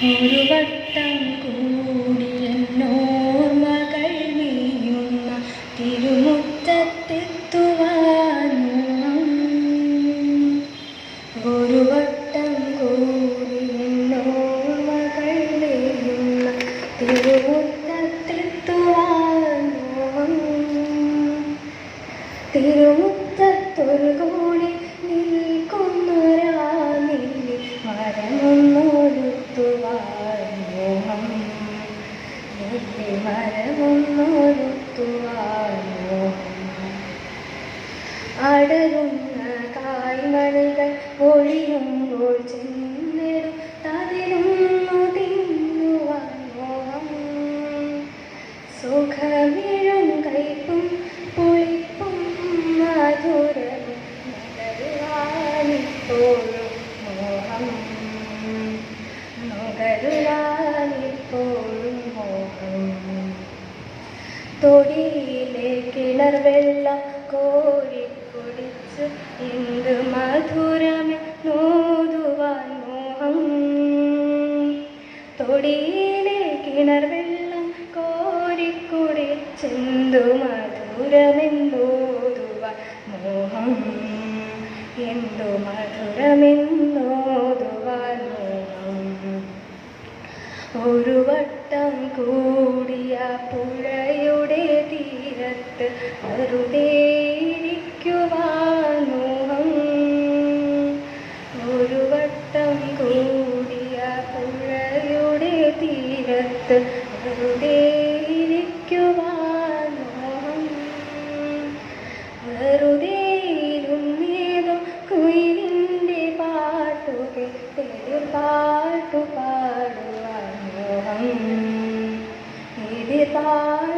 ഒരു വട്ടം കൂടി എന്നോർമകൾ നീയുന്ന തിരുമുറ്റത്തെത്തുവാനും ഒരു വട്ടം കൂടി എന്നോർമകൾ നീയുന്ന തിരുമുറ്റത്തെത്തുവാനും തിരുമുറ്റത്തൊരു കൂടി നിൽക്കുന്നൊരാ അടരുന്ന കാൽമണികൾ ഒഴിയുമ്പോൾ ചെന്നിടും. തതിരുന്നു കിണർ വെള്ളം കോരി കുടിച്ച് എന്ത് മധുരമേ നോതുവാൻ മോഹം. തൊടിയിലെ കിണർ വെള്ളം കോരി കുടിച്ചെന്തു മധുരമെന്തോതുവാൻ മോഹം. എന്തു മധുരമെന്നോതുവാൻ മോഹം. ഒരു വട്ടം കൂടിയ പുഴയുടെ തീരത്ത് വെറുതെ ഒരു വട്ടം കൂടിയ പുഴയുടെ തീരത്ത് വെറുതെ ഇരിക്കുവാൻ മോഹം വെറുതെ ഇരുന്നേതോ കുയിലിന്റെ പാട്ടുകൾ തെളിർ പാട്ടു പാടുവാൻ മോഹം ഇത്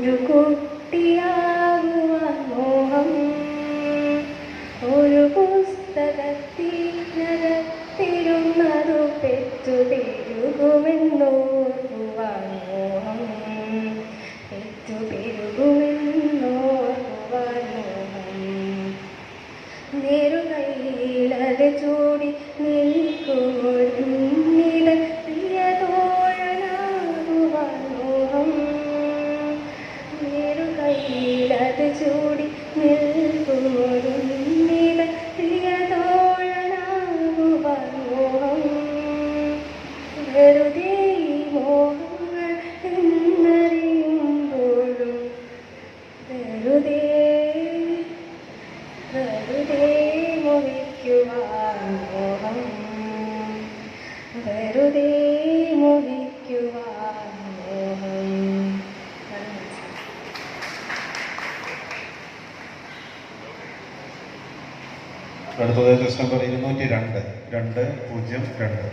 ഒരു കുട്ടിയാകുവാൻ മോഹം. ഒരു പുസ്തകത്തിനകത്തിരുന്നതു പെറ്റു പെരുകുമെന്നോർക്കുവാൻ മോഹം. പെറ്റു പെരുകുമെന്നോർക്കുവാൻ മോഹം. നേരുകയിലത് ചൂടി നിൽക്കുന്നില ചൂടി മോഹിക്കുവാൻ മോഹം. വെറുതെ മോഹിക്കുവാൻ മോഹം അടുത്തത് ടെസ്റ്റ് നമ്പർ ഇരുന്നൂറ്റി രണ്ട് രണ്ട് പൂജ്യം രണ്ട്.